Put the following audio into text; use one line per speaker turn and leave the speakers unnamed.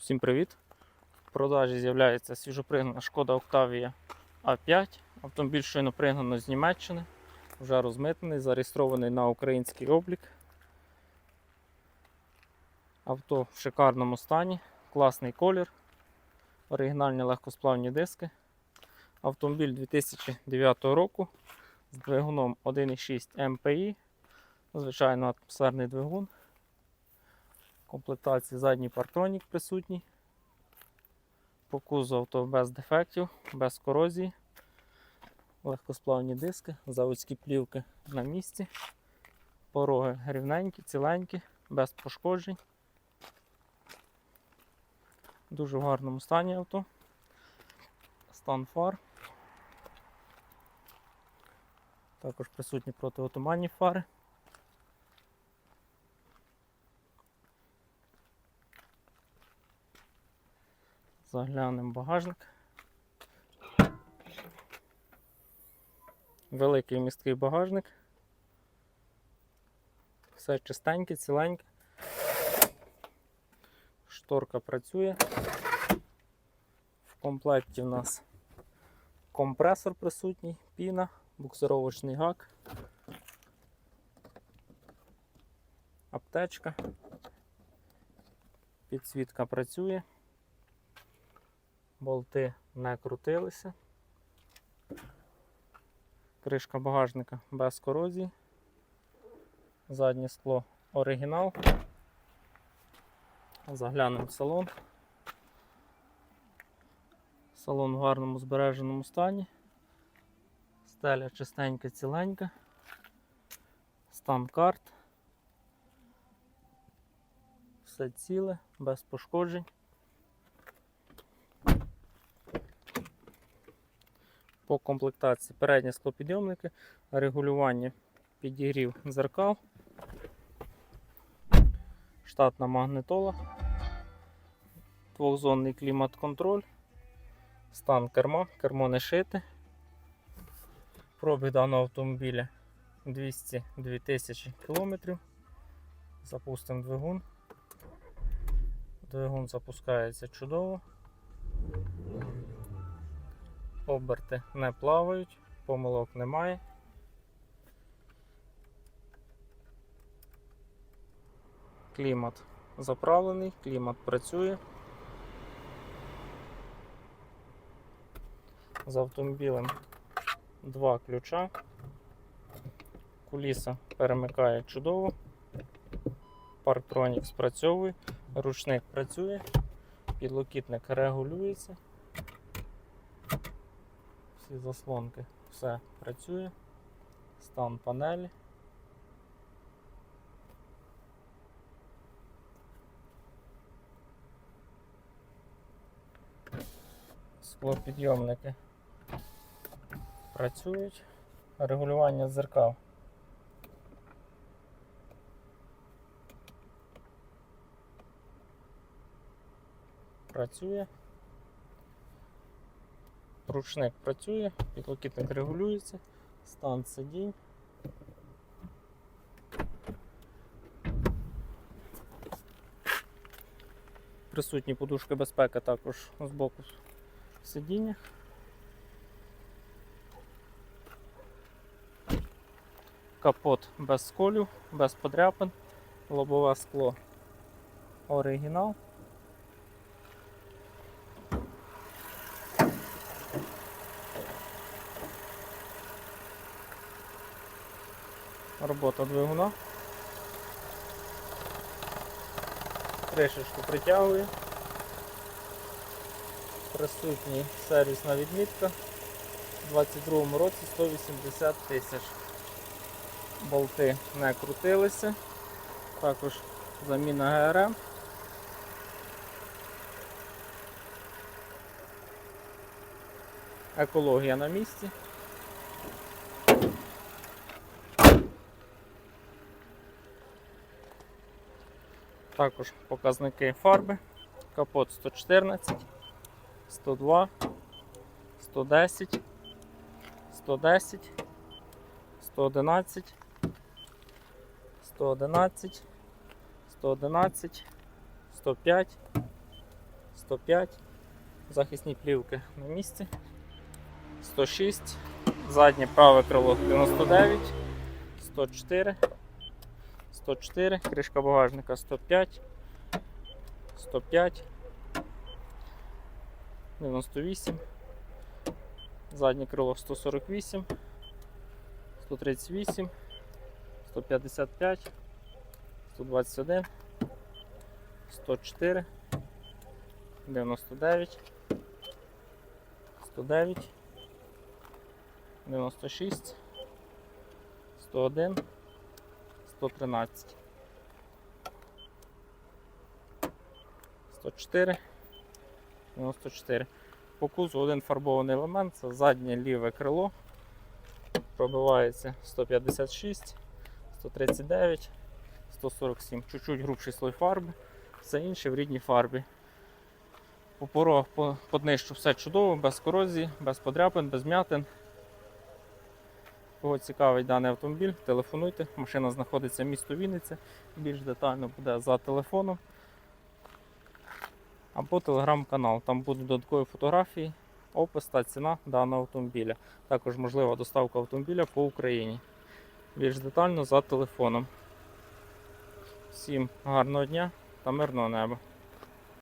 Всім привіт! В продажі з'являється свіжопригнана шкода Octavia A5. Автомобіль щойно пригнано з Німеччини, вже розмитнений, зареєстрований на український облік. Авто в шикарному стані, класний колір, оригінальні легкосплавні диски. Автомобіль 2009 року з двигуном 1,6 MPI, звичайно атмосферний двигун. Комплектації задній партронік присутній. По кузову авто без дефектів, без корозії. Легкосплавні диски, заводські плівки на місці. Пороги рівненькі, ціленькі, без пошкоджень. Дуже в гарному стані авто. Стан фар. Також присутні протиотуманні фари. Заглянемо багажник. Великий місткий багажник. Все чистеньке, ціленьке. Шторка працює. В комплекті в нас компресор присутній, піна, буксировочний гак, аптечка. Підсвітка працює болти не крутилися. Кришка багажника без корозії. Заднє скло оригінал. Заглянемо в салон. Салон в гарному збереженому стані. Стеля чистенька, ціленька. Стан карт. Все ціле, без пошкоджень. По комплектації передні склопідйомники, регулювання підігрів дзеркал, штатна магнитола, двохзонний клімат-контроль, стан керма, кермо не шите. Пробіг даного автомобіля 202 тисячі кілометрів. Запустимо двигун. Двигун запускається чудово. Оберти не плавають, помилок немає. Клімат заправлений, клімат працює. З автомобілем два ключа. Куліса перемикає чудово. Парктронік спрацьовує, ручник працює, підлокітник регулюється всі заслонки, все працює, стан панелі. Склопідйомники працюють, регулювання дзеркал. Працює. Ручник працює, підлокітник регулюється, стан сидінь. Присутні подушки безпеки також з боку сидіння. Капот без сколів, без подряпин, лобове скло оригінал. Робота двигуна. Кришечку притягує. Присутній сервісна відмітка. У 22 році 180 тисяч. Болти не крутилися. Також заміна ГРМ. Екологія на місці. Також показники фарби. Капот 114, 102, 110, 110, 111, 111, 111, 105, 105. Захисні плівки на місці. 106. Заднє праве крило 99. 104. 104. Кришка багажника 105. 105. 98. Заднє крило 148. 138. 155. 121. 104. 99. 109. 96. 101. 113. 104. 94. По кузу один фарбований елемент, це заднє ліве крило. Пробивається 156, 139, 147. Чуть-чуть грубший слой фарби, все інше в рідній фарбі. По порогах по, по днищу все чудово, без корозії, без подряпин, без м'ятин. Кого цікавить даний автомобіль, телефонуйте. Машина знаходиться в місто Вінниця. Більш детально буде за телефоном. Або телеграм-канал. Там будуть додаткові фотографії, опис та ціна даного автомобіля. Також можлива доставка автомобіля по Україні. Більш детально за телефоном. Всім гарного дня та мирного неба.